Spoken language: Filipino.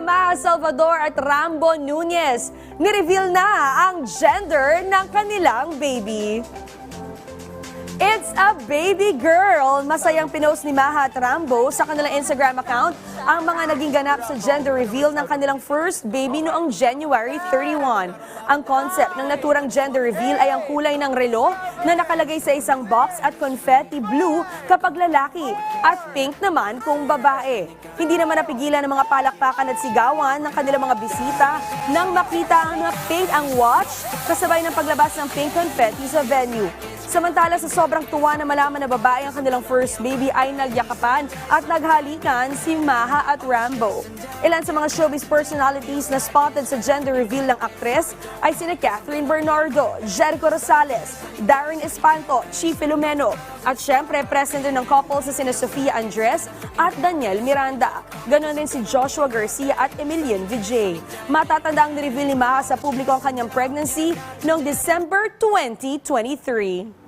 Maha Salvador at Rambo Nunez. Nireveal na ang gender ng kanilang baby. It's a baby girl! Masayang pinost ni Maha at Rambo sa kanilang Instagram account ang mga naging ganap sa gender reveal ng kanilang first baby noong January 31. Ang concept ng naturang gender reveal ay ang kulay ng relo na nakalagay sa isang box at confetti blue kapag lalaki at pink naman kung babae. Hindi naman napigilan ng mga palakpakan at sigawan ng kanilang mga bisita nang makita na pink ang watch kasabay ng paglabas ng pink confetti sa venue. Samantala sa sobrang tuwa na malaman na babae ang kanilang first baby ay nagyakapan at naghalikan si Maha at Rambo. Ilan sa mga showbiz personalities na spotted sa gender reveal ng aktres ay sina Catherine Bernardo, Jericho Rosales, Darren Espanto, Chi Filomeno at syempre present din ng couple sa sina Sofia Andres at Daniel Miranda. Ganon din si Joshua Garcia at Emilian Vijay. Matatanda ang nireveal ni Maha sa publiko ang kanyang pregnancy noong December 2023.